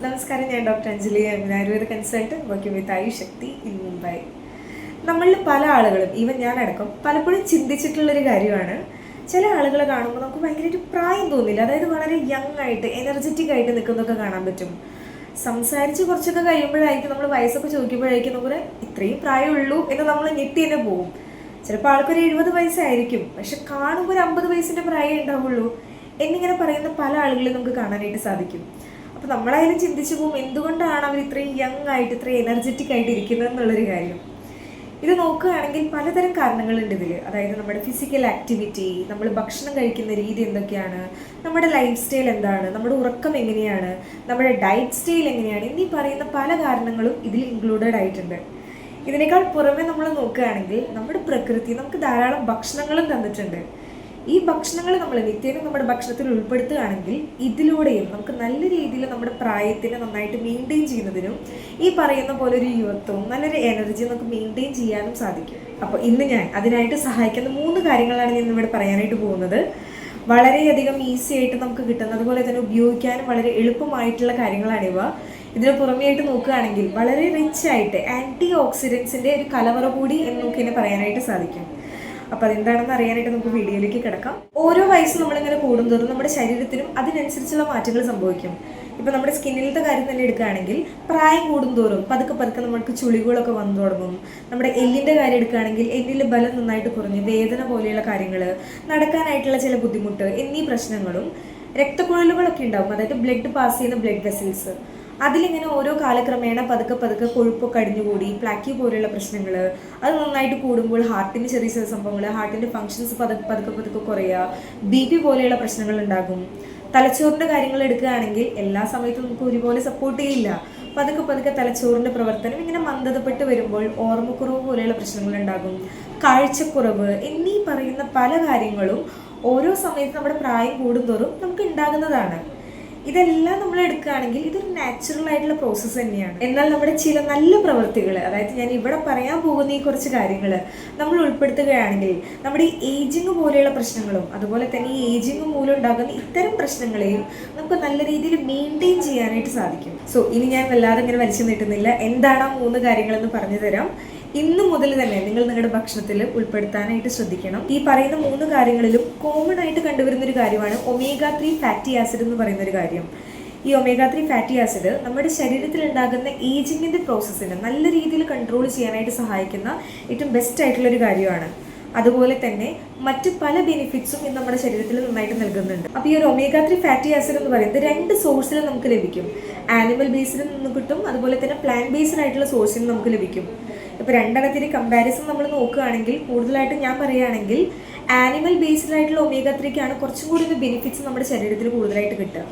നമസ്കാരം ഞാൻ doctor Anjali Ayurveda consultant working with Ayu Shakti in Mumbai. നമ്മളിൽ പല ആളുകളും ഈവൻ ഞാനടക്കം പലപ്പോഴും ചിന്തിച്ചിട്ടുള്ളൊരു കാര്യമാണ് ചില ആളുകളെ കാണുമ്പോൾ നമുക്ക് ഭയങ്കരമായിട്ട് പ്രായം തോന്നില്ല. അതായത് വളരെ യങ് ആയിട്ട് എനർജറ്റിക് ആയിട്ട് നിൽക്കുന്നതൊക്കെ കാണാൻ പറ്റും. സംസാരിച്ച് കുറച്ചൊക്കെ കഴിയുമ്പോഴായിരിക്കും നമ്മൾ വയസ്സൊക്കെ ചോദിക്കുമ്പോഴായിരിക്കും നമുക്ക് ഇത്രയും പ്രായമുള്ളൂ എന്ന് നമ്മൾ ഞെട്ടി തന്നെ പോകും. ചിലപ്പോൾ ആൾക്കൊരു എഴുപത് വയസ്സായിരിക്കും പക്ഷെ കാണുമ്പോൾ ഒരു അമ്പത് വയസ്സിന്റെ പ്രായമേ ഉണ്ടാവുള്ളൂ എന്നിങ്ങനെ പറയുന്ന പല ആളുകളെയും നമുക്ക് കാണാനായിട്ട് സാധിക്കും. അപ്പോൾ നമ്മളായാലും ചിന്തിച്ചു പോകും എന്തുകൊണ്ടാണ് അവർ ഇത്രയും യങ് ആയിട്ട് ഇത്രയും എനർജറ്റിക് ആയിട്ട് ഇരിക്കുന്നത് എന്നുള്ളൊരു കാര്യം. ഇത് നോക്കുകയാണെങ്കിൽ പലതരം കാരണങ്ങളുണ്ട് ഇതിൽ അതായത് നമ്മുടെ ഫിസിക്കൽ ആക്ടിവിറ്റി നമ്മൾ ഭക്ഷണം കഴിക്കുന്ന രീതി എന്തൊക്കെയാണ് നമ്മുടെ ലൈഫ് സ്റ്റൈൽ എന്താണ് നമ്മുടെ ഉറക്കം എങ്ങനെയാണ് നമ്മുടെ ഡയറ്റ് സ്റ്റൈൽ എങ്ങനെയാണ് എന്നീ പറയുന്ന പല കാരണങ്ങളും ഇതിൽ ഇൻക്ലൂഡഡ് ആയിട്ടുണ്ട്. ഇതിനേക്കാൾ പുറമെ നമ്മൾ നോക്കുകയാണെങ്കിൽ നമ്മുടെ പ്രകൃതി നമുക്ക് ധാരാളം ഭക്ഷണങ്ങളും തന്നിട്ടുണ്ട്. ഈ ഭക്ഷണങ്ങൾ നമ്മൾ നിത്യേന നമ്മുടെ ഭക്ഷണത്തിൽ ഉൾപ്പെടുത്തുകയാണെങ്കിൽ ഇതിലൂടെയും നമുക്ക് നല്ല രീതിയിൽ നമ്മുടെ പ്രായത്തിനെ നന്നായിട്ട് മെയിന്റെയിൻ ചെയ്യുന്നതിനും ഈ പറയുന്ന പോലെ ഒരു യുവത്വവും നല്ലൊരു എനർജി നമുക്ക് മെയിന്റെയിൻ ചെയ്യാനും സാധിക്കും. അപ്പോൾ ഇന്ന് ഞാൻ അതിനായിട്ട് സഹായിക്കുന്ന മൂന്ന് കാര്യങ്ങളാണ് ഞാൻ ഇവിടെ പറയാനായിട്ട് പോകുന്നത്. വളരെയധികം ഈസി ആയിട്ട് നമുക്ക് കിട്ടുന്ന അതുപോലെ തന്നെ ഉപയോഗിക്കാനും വളരെ എളുപ്പമായിട്ടുള്ള കാര്യങ്ങളാണിവ ഇതിന് പുറമെയായിട്ട് നോക്കുകയാണെങ്കിൽ വളരെ റിച്ച് ആയിട്ട് ആന്റി ഓക്സിഡൻസിന്റെ ഒരു കലവറ കൂടി എന്ന് നമുക്ക് ഇതിനെ പറയാനായിട്ട് സാധിക്കും. അപ്പോൾ അതെന്താണെന്ന് അറിയാനായിട്ട് നമുക്ക് വീഡിയോയിലേക്ക് കിടക്കാം. ഓരോ വയസ്സ് നമ്മളിങ്ങനെ കൂടുന്തോറും നമ്മുടെ ശരീരത്തിനും അതിനനുസരിച്ചുള്ള മാറ്റങ്ങൾ സംഭവിക്കും. ഇപ്പം നമ്മുടെ സ്കിന്നിലത്തെ കാര്യം തന്നെ എടുക്കുകയാണെങ്കിൽ പ്രായം കൂടുന്തോറും പതുക്കെ പതുക്കെ നമുക്ക് ചുളികളൊക്കെ വന്നു തുടങ്ങും. നമ്മുടെ എല്ലിന്റെ കാര്യം എടുക്കുകയാണെങ്കിൽ എല്ലിൽ ബലം നന്നായിട്ട് കുറഞ്ഞ് വേദന പോലെയുള്ള കാര്യങ്ങൾ നടക്കാനായിട്ടുള്ള ചില ബുദ്ധിമുട്ട് എന്നീ പ്രശ്നങ്ങളും രക്തക്കുഴലുകളൊക്കെ ഉണ്ടാവും. അതായത് ബ്ലഡ് പാസ് ചെയ്യുന്ന ബ്ലഡ് വെസൽസ് അതിലിങ്ങനെ ഓരോ കാലക്രമേണ പതുക്കെ പതുക്കെ കൊഴുപ്പൊക്കെ അടിഞ്ഞുകൂടി പ്ലാക്കി പോലെയുള്ള പ്രശ്നങ്ങൾ അത് നന്നായിട്ട് കൂടുമ്പോൾ ഹാർട്ടിന് ചെറിയ ചെറിയ സംഭവങ്ങൾ ഹാർട്ടിന്റെ ഫങ്ഷൻസ് പതുക്കെ പതുക്കെ പതുക്കെ കുറയുക ബി പി പോലെയുള്ള പ്രശ്നങ്ങൾ ഉണ്ടാകും. തലച്ചോറിന്റെ കാര്യങ്ങൾ എടുക്കുകയാണെങ്കിൽ എല്ലാ സമയത്തും നമുക്ക് ഒരുപോലെ സപ്പോർട്ട് ചെയ്യില്ല. പതുക്കെ പതുക്കെ തലച്ചോറിന്റെ പ്രവർത്തനം ഇങ്ങനെ മന്ദതപ്പെട്ട് വരുമ്പോൾ ഓർമ്മക്കുറവ് പോലെയുള്ള പ്രശ്നങ്ങൾ ഉണ്ടാകും. കാഴ്ചക്കുറവ് എന്നീ പറയുന്ന പല കാര്യങ്ങളും ഓരോ സമയത്ത് നമ്മുടെ പ്രായം കൂടുന്തോറും നമുക്ക് ഉണ്ടാകുന്നതാണ്. ഇതെല്ലാം നമ്മൾ എടുക്കുകയാണെങ്കിൽ ഇതൊരു നാച്ചുറൽ ആയിട്ടുള്ള പ്രോസസ്സ് തന്നെയാണ്. എന്നാൽ നമ്മുടെ ചില നല്ല പ്രവൃത്തികൾ അതായത് ഞാൻ ഇവിടെ പറയാൻ പോകുന്ന ഈ കുറച്ച് കാര്യങ്ങൾ നമ്മൾ ഉൾപ്പെടുത്തുകയാണെങ്കിൽ നമ്മുടെ ഈ ഏജിങ് പോലെയുള്ള പ്രശ്നങ്ങളും അതുപോലെ തന്നെ ഈ ഏജിങ് മൂലം ഉണ്ടാകുന്ന ഇത്തരം പ്രശ്നങ്ങളെയും നമുക്ക് നല്ല രീതിയിൽ മെയിന്റെയിൻ ചെയ്യാനായിട്ട് സാധിക്കും. സോ ഇനി ഞാൻ വല്ലാതെ ഇങ്ങനെ വലിച്ചു നീട്ടുന്നില്ല. എന്താണ് ആ മൂന്ന് കാര്യങ്ങളെന്ന് പറഞ്ഞു തരാം ഇന്ന് മുതൽ തന്നെ നിങ്ങൾ നിങ്ങളുടെ ഭക്ഷണത്തിൽ ഉൾപ്പെടുത്താനായിട്ട് ശ്രദ്ധിക്കണം. ഈ പറയുന്ന മൂന്ന് കാര്യങ്ങളിലും കോമൺ ആയിട്ട് കണ്ടുവരുന്ന ഒരു കാര്യമാണ് ഒമേഗ ത്രീ ഫാറ്റി ആസിഡ് എന്ന് പറയുന്ന ഒരു കാര്യം. ഈ ഒമേഗ ത്രീ ഫാറ്റി ആസിഡ് നമ്മുടെ ശരീരത്തിൽ ഉണ്ടാകുന്ന ഏജിങ്ങിന്റെ പ്രോസസ്സിനെ നല്ല രീതിയിൽ കൺട്രോൾ ചെയ്യാനായിട്ട് സഹായിക്കുന്ന ഏറ്റവും ബെസ്റ്റ് ആയിട്ടുള്ള ഒരു കാര്യമാണ്. അതുപോലെ തന്നെ മറ്റ് പല ബെനിഫിറ്റ്സും ഇത് നമ്മുടെ ശരീരത്തിൽ നന്നായിട്ട് നൽകുന്നുണ്ട്. അപ്പോൾ ഈ ഒരു ഒമേഗ ത്രീ ഫാറ്റി ആസിഡ് എന്ന് പറയുന്നത് രണ്ട് സോഴ്സിൽ നമുക്ക് ലഭിക്കും. ആനിമൽ ബേസിൽ നിന്ന് കിട്ടും. അതുപോലെ തന്നെ പ്ലാന്റ് ബേസ്ഡ് ആയിട്ടുള്ള സോഴ്സിൽ നമുക്ക് ലഭിക്കും. ഇപ്പോൾ രണ്ടെണ്ണത്തിന് കമ്പാരിസൺ നമ്മൾ നോക്കുകയാണെങ്കിൽ കൂടുതലായിട്ട് ഞാൻ പറയുകയാണെങ്കിൽ ആനിമൽ ബേസ്ഡ് ആയിട്ടുള്ള ഒമേഗ ത്രീക്കാണ് കുറച്ചും കൂടി ഒരു ബെനിഫിറ്റ്സ് നമ്മുടെ ശരീരത്തിൽ കൂടുതലായിട്ട് കിട്ടുക.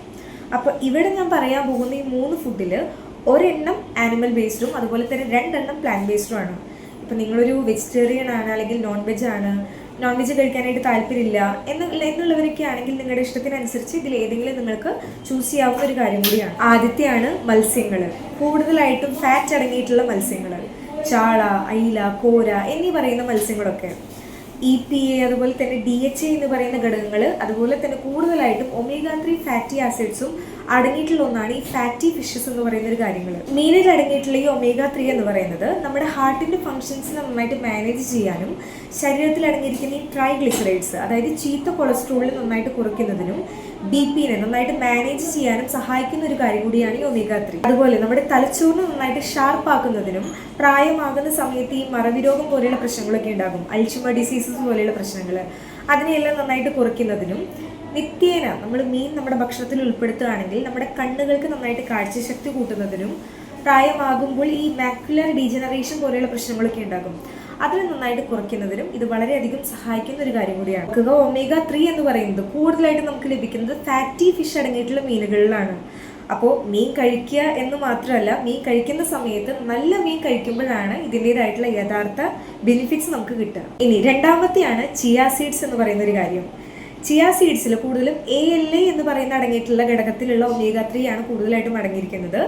അപ്പോൾ ഇവിടെ ഞാൻ പറയാൻ പോകുന്ന ഈ മൂന്ന് ഫുഡിൽ ഒരെണ്ണം ആനിമൽ ബേസ്ഡും അതുപോലെ തന്നെ രണ്ടെണ്ണം പ്ലാന്റ് ബേസ്ഡും ആണ്. ഇപ്പം നിങ്ങളൊരു വെജിറ്റേറിയൻ ആണ് അല്ലെങ്കിൽ നോൺ വെജ് ആണ് നോൺ വെജ് കഴിക്കാനായിട്ട് താല്പര്യമില്ല എന്നുള്ള എന്നുള്ളവരൊക്കെ ആണെങ്കിൽ നിങ്ങളുടെ ഇഷ്ടത്തിനനുസരിച്ച് ഇതിൽ ഏതെങ്കിലും നിങ്ങൾക്ക് ചൂസ് ചെയ്യാവുന്ന ഒരു കാര്യം കൂടിയാണ്. ആദ്യത്തെയാണ് മത്സ്യങ്ങൾ കൂടുതലായിട്ടും ഫാറ്റ് അടങ്ങിയിട്ടുള്ള മത്സ്യങ്ങൾ ചാള അയില കോര എന്നീ പറയുന്ന മത്സ്യങ്ങളൊക്കെ. ഇ പി എ അതുപോലെ തന്നെ ഡി എച്ച് എ എന്ന് പറയുന്ന ഘടകങ്ങൾ അതുപോലെ തന്നെ കൂടുതലായിട്ടും ഒമേഗ ത്രീ ഫാറ്റി ആസിഡ്സും അടങ്ങിയിട്ടുള്ള ഒന്നാണ് ഈ ഫാറ്റി ഫിഷസ് എന്ന് പറയുന്ന ഒരു കാര്യങ്ങൾ മീനിൽ അടങ്ങിയിട്ടുള്ള ഈ ഒമേഗ ത്രീ എന്ന് പറയുന്നത് നമ്മുടെ ഹാർട്ടിന്റെ ഫങ്ഷൻസിനെ നന്നായിട്ട് മാനേജ് ചെയ്യാനും ശരീരത്തിൽ അടങ്ങിയിരിക്കുന്ന ഈ ട്രൈഗ്ലിസറൈഡ്സ് അതായത് ചീത്ത കൊളസ്ട്രോളിൽ നന്നായിട്ട് കുറയ്ക്കുന്നതിനും ബി പിനെ നന്നായിട്ട് മാനേജ് ചെയ്യാനും സഹായിക്കുന്ന ഒരു കാര്യം കൂടിയാണ് ഈ ഒമേഗ ത്രീ അതുപോലെ നമ്മുടെ തലച്ചോറിനെ നന്നായിട്ട് ഷാർപ്പ് ആക്കുന്നതിനും പ്രായമാകുന്ന സമയത്ത് ഈ മറവിരോഗം പോലെയുള്ള പ്രശ്നങ്ങളൊക്കെ ഉണ്ടാകും. അൽഷിമ ഡിസീസസ് പോലെയുള്ള പ്രശ്നങ്ങൾ അതിനെയെല്ലാം നന്നായിട്ട് കുറയ്ക്കുന്നതിനും നിത്യേന നമ്മൾ മീൻ നമ്മുടെ ഭക്ഷണത്തിൽ ഉൾപ്പെടുത്തുകയാണെങ്കിൽ നമ്മുടെ കണ്ണുകൾക്ക് നന്നായിട്ട് കാഴ്ചശക്തി കൂട്ടുന്നതിനും പ്രായമാകുമ്പോൾ ഈ മാക്കുലർ ഡീജനറേഷൻ പോലെയുള്ള പ്രശ്നങ്ങളൊക്കെ ഉണ്ടാകും. അതിനെ നന്നായിട്ട് കുറയ്ക്കുന്നതിനും ഇത് വളരെയധികം സഹായിക്കുന്ന ഒരു കാര്യം കൂടിയാണ്. ഒമേഗ ത്രീ എന്ന് പറയുന്നത് കൂടുതലായിട്ട് നമുക്ക് ലഭിക്കുന്നത് ഫാറ്റി ഫിഷ് അടങ്ങിയിട്ടുള്ള മീനുകളിലാണ്. അപ്പോൾ മീൻ കഴിക്കുക എന്ന് മാത്രമല്ല മീൻ കഴിക്കുന്ന സമയത്ത് നല്ല മീൻ കഴിക്കുമ്പോഴാണ് ഇതിന്റെതായിട്ടുള്ള യഥാർത്ഥ ബെനിഫിറ്റ്സ് നമുക്ക് കിട്ടുക. ഇനി രണ്ടാമത്തെയാണ് ചിയ സീഡ്സ് എന്ന് പറയുന്ന ഒരു കാര്യം. ചിയ സീഡ്സിൽ കൂടുതലും എ എൽ എ എന്ന് പറയുന്ന അടങ്ങിയിട്ടുള്ള ഘടകത്തിലുള്ള ഒമേഗ ത്രീ ആണ് കൂടുതലായിട്ടും അടങ്ങിയിരിക്കുന്നത്.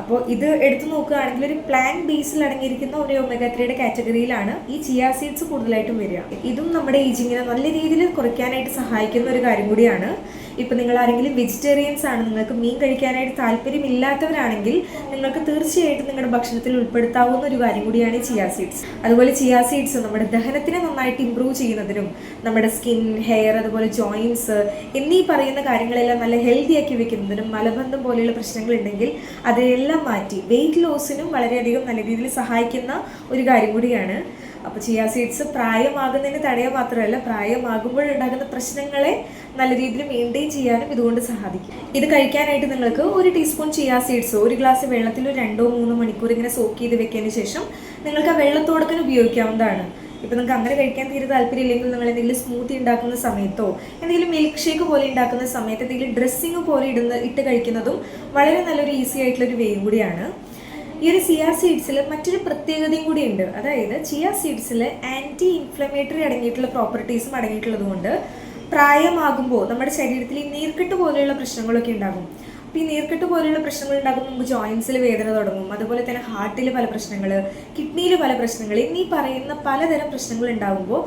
അപ്പോൾ ഇത് എടുത്തു നോക്കുകയാണെങ്കിൽ ഒരു പ്ലാൻ ബേസിൽ അടങ്ങിയിരിക്കുന്ന ഒരു ഒമേഗ ത്രീയുടെ കാറ്റഗറിയിലാണ് ഈ ചിയ സീഡ്സ് കൂടുതലായിട്ടും വരിക. ഇതും നമ്മുടെ ഏജിങ്ങിനെ നല്ല രീതിയിൽ കുറയ്ക്കാനായിട്ട് സഹായിക്കുന്ന ഒരു കാര്യം കൂടിയാണ്. ഇപ്പം നിങ്ങൾ ആരെങ്കിലും വെജിറ്റേറിയൻസ് ആണ് നിങ്ങൾക്ക് മീൻ കഴിക്കാനായിട്ട് താല്പര്യമില്ലാത്തവരാണെങ്കിൽ നിങ്ങൾക്ക് തീർച്ചയായിട്ടും നിങ്ങളുടെ ഭക്ഷണത്തിൽ ഉൾപ്പെടുത്താവുന്ന ഒരു കാര്യം കൂടിയാണ് ചിയാ സീഡ്സ് അതുപോലെ ചിയാ സീഡ്സ് നമ്മുടെ ദഹനത്തിനെ നന്നായിട്ട് ഇമ്പ്രൂവ് ചെയ്യുന്നതിനും നമ്മുടെ സ്കിൻ ഹെയർ അതുപോലെ ജോയിൻസ് എന്നീ പറയുന്ന കാര്യങ്ങളെല്ലാം നല്ല ഹെൽത്തി ആക്കി വെക്കുന്നതിനും മലബന്ധം പോലെയുള്ള പ്രശ്നങ്ങൾ ഉണ്ടെങ്കിൽ അതെല്ലാം മാറ്റി വെയിറ്റ് ലോസിനും വളരെയധികം നല്ല രീതിയിൽ സഹായിക്കുന്ന ഒരു കാര്യം കൂടിയാണ്. അപ്പോൾ ചിയാ സീഡ്സ് പ്രായമാകുന്നതിന് തടയാൻ മാത്രമല്ല പ്രായമാകുമ്പോഴുണ്ടാകുന്ന പ്രശ്നങ്ങളെ നല്ല രീതിയിൽ മെയിന്റെയിൻ ചെയ്യാനും ഇതുകൊണ്ട് സഹായിക്കും ഇത് കഴിക്കാനായിട്ട് നിങ്ങൾക്ക് ഒരു ടീസ്പൂൺ ചിയാ സീഡ്സോ ഒരു ഗ്ലാസ് വെള്ളത്തിൽ രണ്ടോ മൂന്നോ മണിക്കൂർ ഇങ്ങനെ സോക്ക് ചെയ്ത് വെച്ചതിന് ശേഷം നിങ്ങൾക്ക് ആ വെള്ളത്തോടൊക്കെ ഉപയോഗിക്കാവുന്നതാണ്. ഇപ്പം നിങ്ങൾക്ക് അങ്ങനെ കഴിക്കാൻ തീരെ താല്പര്യമില്ലെങ്കിൽ നിങ്ങൾ എന്തെങ്കിലും സ്മൂത്തി ഉണ്ടാക്കുന്ന സമയത്തോ എന്തെങ്കിലും മിൽക്ക് ഷേക്ക് പോലെ ഉണ്ടാക്കുന്ന സമയത്ത് എന്തെങ്കിലും ഡ്രസ്സിങ് പോലെ ഇടുന്ന ഇട്ട് കഴിക്കുന്നതും വളരെ നല്ലൊരു ഈസി ആയിട്ടുള്ളൊരു വേ കൂടിയാണ്. ഈ ഒരു ചിയ സീഡ്സിൽ മറ്റൊരു പ്രത്യേകതയും കൂടി ഉണ്ട്. അതായത് ചിയ സീഡ്സിൽ ആന്റി ഇൻഫ്ലമേറ്ററി അടങ്ങിയിട്ടുള്ള പ്രോപ്പർട്ടീസും അടങ്ങിയിട്ടുള്ളത് കൊണ്ട് പ്രായമാകുമ്പോൾ നമ്മുടെ ശരീരത്തിൽ ഈ നീർക്കെട്ട് പോലെയുള്ള പ്രശ്നങ്ങളൊക്കെ ഉണ്ടാകും. അപ്പോൾ ഈ നീർക്കെട്ട് പോലെയുള്ള പ്രശ്നങ്ങൾ ഉണ്ടാകുമ്പോൾ നമുക്ക് ജോയിൻസിൽ വേദന തുടങ്ങും. അതുപോലെ തന്നെ ഹാർട്ടിൽ പല പ്രശ്നങ്ങൾ കിഡ്നിയിൽ പല പ്രശ്നങ്ങൾ എന്നീ പറയുന്ന പലതരം പ്രശ്നങ്ങൾ ഉണ്ടാകുമ്പോൾ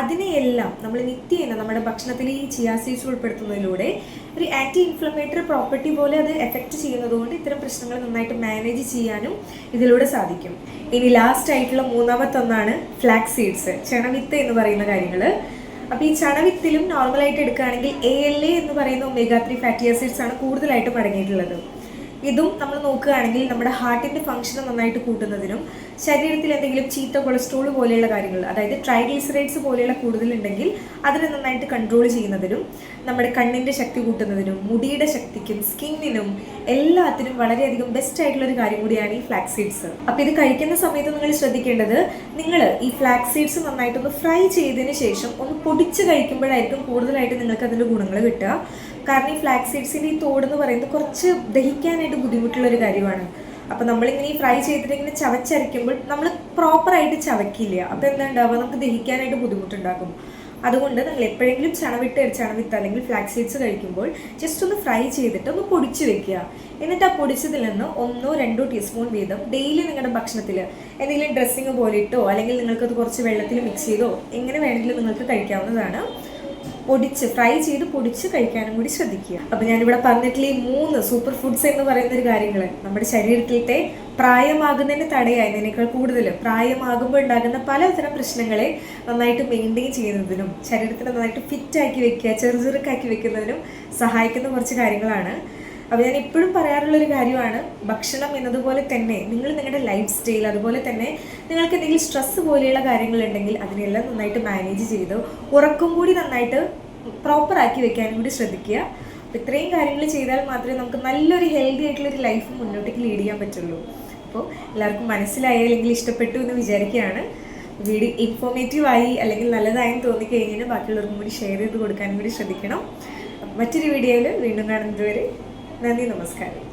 അതിനെയെല്ലാം നമ്മൾ നിത്യേന നമ്മുടെ ഭക്ഷണത്തിൽ ഈ ചിയാ സീഡ്സ് ഉൾപ്പെടുത്തുന്നതിലൂടെ ഒരു ആന്റി ഇൻഫ്ലമേറ്ററി പ്രോപ്പർട്ടി പോലെ അത് എഫക്റ്റ് ചെയ്യുന്നതുകൊണ്ട് ഇത്തരം പ്രശ്നങ്ങൾ നന്നായിട്ട് മാനേജ് ചെയ്യാനും ഇതിലൂടെ സാധിക്കും. ഇനി ലാസ്റ്റ് ആയിട്ടുള്ള മൂന്നാമത്തൊന്നാണ് ഫ്ലാക്സ് സീഡ്സ് ചെണവിത്ത് എന്ന് പറയുന്ന കാര്യങ്ങൾ അപ്പോൾ ഈ ചണവിത്തിലും നോർമലായിട്ട് എടുക്കുകയാണെങ്കിൽ എ എൽ എ എന്ന് പറയുന്ന ഒമേഗ ത്രീ ഫാറ്റി ആസിഡ്സ് ആണ് കൂടുതലായിട്ടും അടങ്ങിയിട്ടുള്ളത്. ഇതും നമ്മൾ നോക്കുകയാണെങ്കിൽ നമ്മുടെ ഹാർട്ടിന്റെ ഫംഗ്ഷൻ നന്നായിട്ട് കൂട്ടുന്നതിനും ശരീരത്തിൽ എന്തെങ്കിലും ചീത്ത കൊളസ്ട്രോൾ പോലെയുള്ള കാര്യങ്ങൾ അതായത് ട്രൈഗ്ലിസറൈഡ്സ് പോലെയുള്ള കൂടുതലുണ്ടെങ്കിൽ അതിനെ നന്നായിട്ട് കൺട്രോൾ ചെയ്യുന്നതിനും നമ്മുടെ കണ്ണിന്റെ ശക്തി കൂട്ടുന്നതിനും മുടിയുടെ ശക്തിക്കും സ്കിന്നിനും എല്ലാത്തിനും വളരെയധികം ബെസ്റ്റ് ആയിട്ടുള്ള ഒരു കാര്യം കൂടിയാണ് ഈ ഫ്ലാക്സ് സീഡ്സ് അപ്പോൾ ഇത് കഴിക്കുന്ന സമയത്ത് നിങ്ങൾ ശ്രദ്ധിക്കേണ്ടത് നിങ്ങൾ ഈ ഫ്ലാക്സ് സീഡ്സ് നന്നായിട്ടൊന്ന് ഫ്രൈ ചെയ്തതിന് ശേഷം ഒന്ന് പൊടിച്ച് കഴിക്കുമ്പോഴായിരിക്കും കൂടുതലായിട്ട് നിങ്ങൾക്ക് അതിന്റെ ഗുണങ്ങൾ കിട്ടുക. കാരണം ഈ ഫ്ലാക്സ് സീഡ്സിന്റെ ഈ തോട് എന്ന് പറയുന്നത് കുറച്ച് ദഹിക്കാനായിട്ട് ബുദ്ധിമുട്ടുള്ള ഒരു കാര്യമാണ്. അപ്പം നമ്മളിങ്ങനെ ഈ ഫ്രൈ ചെയ്തിട്ട് ഇങ്ങനെ ചവച്ചരയ്ക്കുമ്പോൾ നമ്മൾ പ്രോപ്പറായിട്ട് ചവയ്ക്കില്ല. അപ്പോൾ എന്താ ഉണ്ടാവുക നമുക്ക് ദഹിക്കാനായിട്ട് ബുദ്ധിമുട്ടുണ്ടാകും അതുകൊണ്ട് നിങ്ങൾ എപ്പോഴെങ്കിലും ചണവിട്ട് ചണവിത്ത് അല്ലെങ്കിൽ ഫ്ലാക്സ് സീഡ്സ് കഴിക്കുമ്പോൾ ജസ്റ്റ് ഒന്ന് ഫ്രൈ ചെയ്തിട്ട് ഒന്ന് പൊടിച്ച് വെക്കുക. എന്നിട്ട് ആ പൊടിച്ചതിൽ നിന്ന് ഒന്നോ രണ്ടോ ടീസ്പൂൺ വീതം ഡെയിലി നിങ്ങളുടെ ഭക്ഷണത്തിൽ എന്തെങ്കിലും ഡ്രസ്സിങ് പോലെ ഇട്ടോ അല്ലെങ്കിൽ നിങ്ങൾക്കത് കുറച്ച് വെള്ളത്തിൽ മിക്സ് ചെയ്തോ എങ്ങനെ വേണമെങ്കിലും നിങ്ങൾക്ക് കഴിക്കാവുന്നതാണ്. പൊടിച്ച് ഫ്രൈ ചെയ്ത് പൊടിച്ച് കഴിക്കാനും കൂടി ശ്രദ്ധിക്കുക. അപ്പോൾ ഞാനിവിടെ പറഞ്ഞിട്ടുള്ള ഈ മൂന്ന് സൂപ്പർ ഫുഡ്സ് എന്ന് പറയുന്ന ഒരു കാര്യങ്ങൾ നമ്മുടെ ശരീരത്തിലത്തെ പ്രായമാകുന്നതിന് തടയായതിനേക്കാൾ കൂടുതൽ പ്രായമാകുമ്പോൾ ഉണ്ടാകുന്ന പലതരം പ്രശ്നങ്ങളെ നന്നായിട്ട് മെയിന്റെയിൻ ചെയ്യുന്നതിനും ശരീരത്തിന് നന്നായിട്ട് ഫിറ്റാക്കി വെക്കുക ചെറുചെറുക്കാക്കി വെക്കുന്നതിനും സഹായിക്കുന്ന കുറച്ച് കാര്യങ്ങളാണ്. അപ്പോൾ ഞാൻ എപ്പോഴും പറയാറുള്ളൊരു കാര്യമാണ് ഭക്ഷണം എന്നതുപോലെ തന്നെ നിങ്ങൾ നിങ്ങളുടെ ലൈഫ് സ്റ്റൈൽ അതുപോലെ തന്നെ നിങ്ങൾക്ക് എന്തെങ്കിലും സ്ട്രെസ് പോലെയുള്ള കാര്യങ്ങളുണ്ടെങ്കിൽ അതിനെല്ലാം നന്നായിട്ട് മാനേജ് ചെയ്ത് ഉറക്കം കൂടി നന്നായിട്ട് പ്രോപ്പറാക്കി വെക്കാനും കൂടി ശ്രദ്ധിക്കുക. അപ്പോൾ ഇത്രയും കാര്യങ്ങൾ ചെയ്താൽ മാത്രമേ നമുക്ക് നല്ലൊരു ഹെൽത്തി ആയിട്ടുള്ളൊരു ലൈഫ് മുന്നോട്ടേക്ക് ലീഡ് ചെയ്യാൻ പറ്റുള്ളൂ. അപ്പോൾ എല്ലാവർക്കും മനസ്സിലായി അല്ലെങ്കിൽ ഇഷ്ടപ്പെട്ടു എന്ന് വിചാരിക്കുകയാണ്. വീഡിയോ ഇൻഫോർമേറ്റീവ് ആയി അല്ലെങ്കിൽ നല്ലതായെന്ന് തോന്നിക്കഴിഞ്ഞാൽ ബാക്കിയുള്ളവർക്കും കൂടി ഷെയർ ചെയ്ത് കൊടുക്കാനും കൂടി ശ്രദ്ധിക്കണം. മറ്റൊരു വീഡിയോയിൽ വീണ്ടും കാണുന്നത് വരെ നന്ദി നമസ്കാരം.